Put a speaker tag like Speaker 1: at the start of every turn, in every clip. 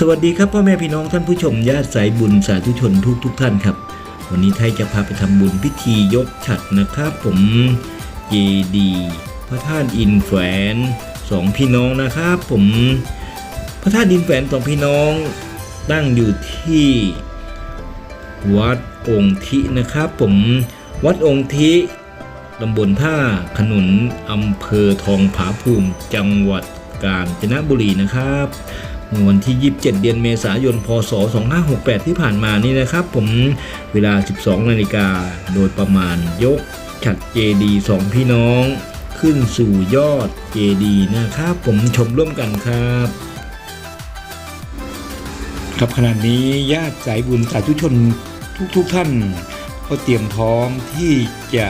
Speaker 1: สวัสดีครับพ่อแม่พี่น้องท่านผู้ชมญาติสายบุญสาธุชนทุกทุกท่านครับ วันนี้ไทยจะพาไปทำบุญพิธียกฉัดนะครับ ผมเจดีพระธาตุอินแฝนสองพี่น้องนะครับ ผมพระธาตุอินแฝนสองพี่น้องตั้งอยู่ที่วัดองค์ทินะครับ ผมวัดองค์ทิตำบลท่าขนุนอำเภอทองผาภูมิ จังหวัดกาญจนบุรีนะครับ วันที่ 27 เดือนเมษายน พศ 2568 ที่ผ่านมานี่นะครับ ผมเวลา 12 นาฬิกาโดยประมาณยกฉัดเจดีสองพี่น้องขึ้นสู่ยอดเจดีนะครับ ผมชมร่วมกันครับครับขณะนี้ญาติสายบุญสาธุชนทุกๆทท่าน ก็เตรียมพร้อมที่จะ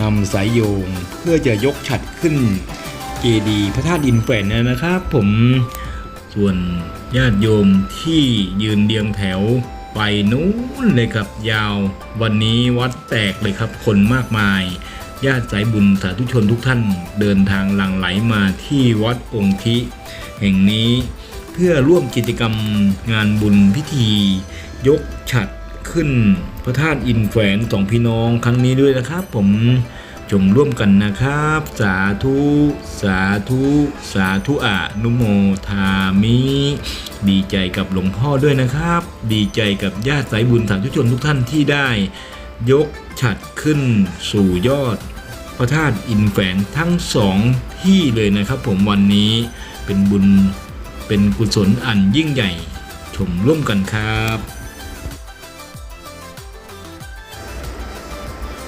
Speaker 1: นำสายโยงเพื่อจะยกฉัดขึ้นเจดีพระธาตุอินแฝนนะครับ ผม ส่วนญาติโยมที่ยืนเรียงแถวไปนู้นเลยครับยาว วันนี้วัดแตกเลยครับ คนมากมาย ญาติสายบุญสาธุชนทุกท่านเดินทางหลั่งไหลมาที่วัดองค์ทิแห่งนี้เพื่อร่วมกิจกรรมงานบุญพิธี ยกฉัดขึ้นพระธาตุอินแฝนสองพี่น้องครั้งนี้ด้วยนะครับ ผม จงร่วมกันนะครับ สาธุ สาธุ สาธุอะนุโมทามิ ดีใจกับหลวงพ่อด้วยนะครับ ดีใจกับญาติสายบุญสาธุชนทุกท่านที่ได้ ยกฉัดขึ้นสู่ยอด พระธาตุอินแฝนทั้งสองที่เลยนะครับ ผมวันนี้เป็นบุญเป็นกุศลอันยิ่งใหญ่ ชมร่วมกันครับ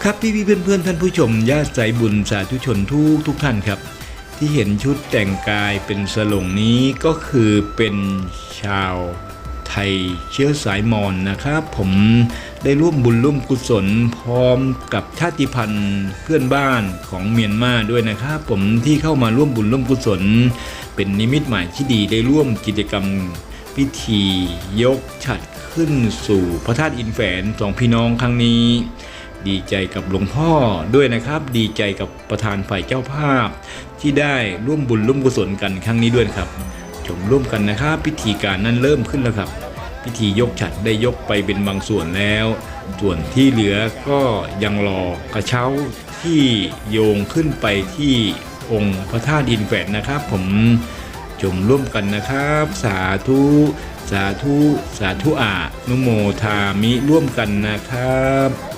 Speaker 1: ครับพี่พี่เพื่อนเพื่อนท่านผู้ชมญาติใจบุญสาธุชนทุกทุกท่านครับ ที่เห็นชุดแต่งกายเป็นสลงนี้ก็คือเป็นชาวไทยเชื้อสายมอญนะครับ ผมได้ร่วมบุญร่วมกุศลพร้อมกับชาติพันธุ์เพื่อนบ้านของเมียนมาด้วยนะครับ ผมที่เข้ามาร่วมบุญร่วมกุศล เป็นนิมิตหมายที่ดีได้ร่วมกิจกรรมพิธียกฉัดขึ้นสู่พระธาตุอินแฝนสองพี่น้องครั้งนี้ ดีใจกับหลวงพ่อด้วยนะครับ ดีใจกับประธานฝ่ายเจ้าภาพ ที่ได้ร่วมบุญร่วมกุศลกันครั้งนี้ด้วยครับชมร่วมกันนะครับ พิธีการนั้นเริ่มขึ้นแล้วครับ พิธียกฉัดได้ยกไปเป็นบางส่วนแล้ว ส่วนที่เหลือก็ยังรอกระเช้าที่โยงขึ้นไปที่องค์พระธาตุอินแฝนนะครับ ผมชมร่วมกันนะครับ สาธุสาธุ สาธุอานุโมทามิร่วมกันนะครับ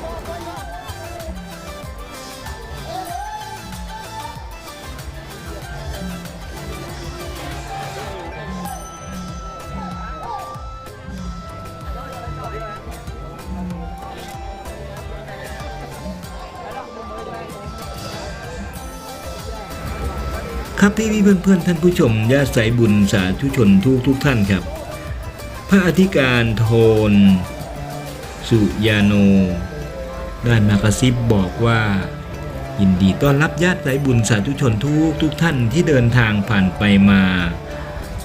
Speaker 1: ครับพี่พี่เพื่อนเพื่อนๆท่านผู้ชมญาติสายบุญสาธุชนทุกทุกท่านครับ พระอธิการโทน สุยาโน ได้มากระซิบบอกว่า ยินดีต้อนรับญาติสายบุญสาธุชนทุกทุกท่านที่เดินทางผ่านไปมา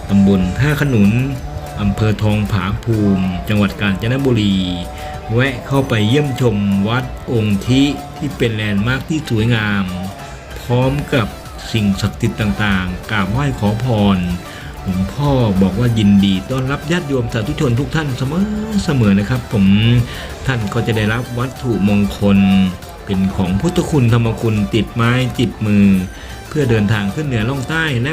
Speaker 1: ตำบลท่าขนุนอำเภอทองผาภูมิ จังหวัดกาญจนบุรี แวะเข้าไปเยี่ยมชมวัดองค์ทิที่เป็นแลนด์มาร์คที่สวยงาม พร้อมกับ สิ่งศักดิ์สิทธิ์ต่างๆกราบไหว้ขอพรหลวงพ่อบอกว่ายินดีต้อนรับญาติโยมสาธุชนทุกท่านเสมอเสมอนะครับ ผมท่านก็จะได้รับวัตถุมงคล เป็นของพุทธคุณธรรมคุณติดไม้ติดมือ เพื่อเดินทางขึ้นเหนือล่องใต้และ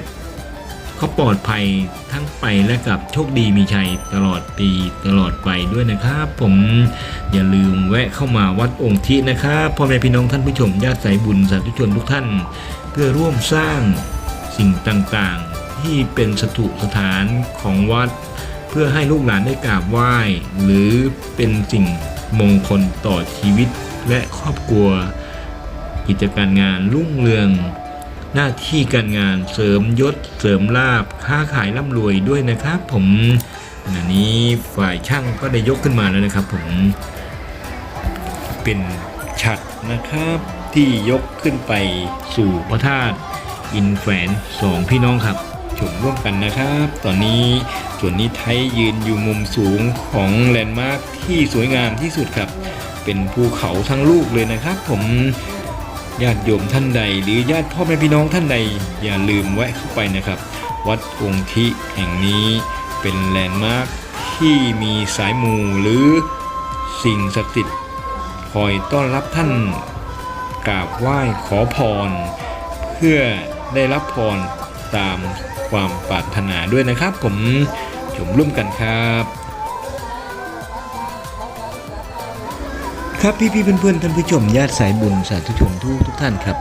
Speaker 1: เขาปลอดภัยทั้งไปและกลับโชคดีมีชัยตลอดปีตลอดไปด้วยนะครับ ผมอย่าลืมแวะเข้ามาวัดองค์ทินะครับพ่อแม่พี่น้องท่านผู้ชมญาติสายบุญสาธุชนทุกท่าน เพื่อร่วมสร้างสิ่งต่างๆ ที่เป็นสถุสถานของวัด เพื่อให้ลูกหลานได้กราบไหว้ หรือเป็นสิ่งมงคลต่อชีวิตและครอบครัว กิจการงานรุ่งเรือง หน้าที่การงานเสริมยศเสริมลาบค้าขายร่ำรวยด้วยนะครับ ผมอันนี้ฝ่ายช่างก็ได้ยกขึ้นมาแล้วนะครับ ผมเป็นฉัดนะครับ ที่ยกขึ้นไปสู่พระธาตุอินแฝนสองพี่น้องครับชมร่วมกันนะครับ ตอนนี้ส่วนนี้ไทยยืนอยู่มุมสูงของแลนด์มาร์คที่สวยงามที่สุดครับ เป็นภูเขาทั้งลูกเลยนะครับ ผมญาติโยมท่านใด หรือญาติพ่อแม่พี่น้องท่านใด อย่าลืมแวะเข้าไปนะครับ วัดองค์ทิแห่งนี้เป็นแลนด์มาร์คที่มีสายมูหรือสิ่งศักดิ์สิทธิ์คอยต้อนรับท่าน กราบไหว้ขอพร เพื่อได้รับพรตามความปรารถนาด้วยนะครับ ผมชมร่วมกันครับ ครับพี่พี่ๆเพื่อนๆท่านผู้ชมญาติสายบุญสาธุชนทุกทุกท่านครับ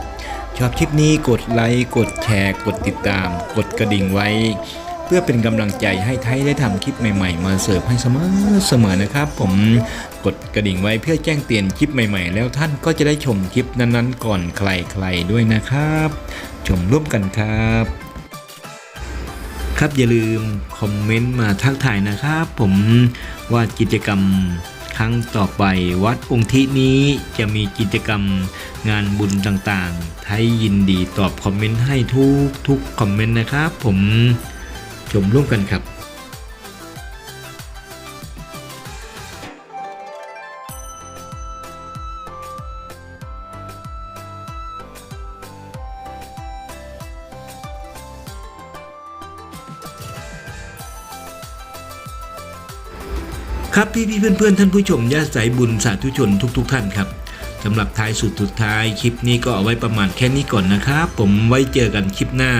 Speaker 1: ชอบคลิปนี้กดไลค์กดแชร์ กดติดตาม กดกระดิ่งไว้ พื่อเป็นกำลังใจให้ไทยได้ทำคลิปใหม่ๆ มาเสิร์ฟให้เสมอเสมอนะครับ ผมกดกระดิ่งไว้เพื่อแจ้งเตือนคลิปใหม่ๆ แล้วท่านก็จะได้ชมคลิปนั้นๆ ก่อนใครๆด้วยนะครับ ชมร่วมกันครับ ครับอย่าลืมคอมเมนต์มาทักทายนะครับ ผมว่ากิจกรรมครั้งต่อไปวัดองค์ที่นี้จะมีกิจกรรมงานบุญต่างๆ ไทยยินดีตอบคอมเมนต์ให้ทุกทุกคอมเมนต์นะครับ ผม ชมร่วมกันครับครับพี่พี่เพื่อนเพื่อนๆท่านผู้ชมญาติสายบุญสาธุชนทุก ๆ ท่านครับ สำหรับท้ายสุดสุดท้ายคลิปนี้ก็เอาไว้ประมาณแค่นี้ก่อนนะครับผมไว้เจอกันคลิปหน้า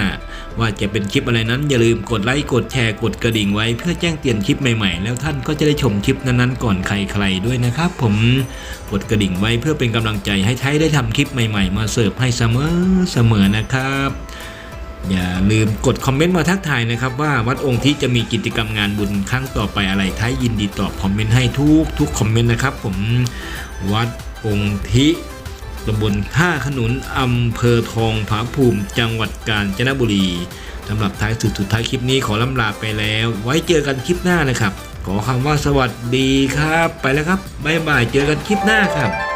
Speaker 1: ว่าจะเป็นคลิปอะไรนั้นอย่าลืมกดไลค์กดแชร์กดกระดิ่งไว้เพื่อแจ้งเตือนคลิปใหม่ๆ แล้วท่านก็จะได้ชมคลิปนั้นๆก่อนใครๆด้วยนะครับ ผมกดกระดิ่งไว้เพื่อเป็นกำลังใจให้ไทยได้ทำคลิปใหม่ๆ มาเสิร์ฟให้เสมอเสมอนะครับอย่าลืมกดคอมเมนต์มาทักทายนะครับว่าวัดองค์ที่จะมีกิจกรรมงานบุญครั้งต่อไปอะไรท้ายยินดีตอบคอมเมนต์ให้ทุกทุกคอมเมนต์นะครับ ผมวัด องค์ทิตำบลท่าขนุนอำเภอทองผาภูมิ จังหวัดกาญจนบุรีสำหรับท้ายสุดสุดท้ายคลิปนี้ขอลำลาไปแล้ว ไว้เจอกันคลิปหน้านะครับ ขอคำว่าสวัสดีครับ ไปแล้วครับบ๊ายบายเจอกันคลิปหน้าครับ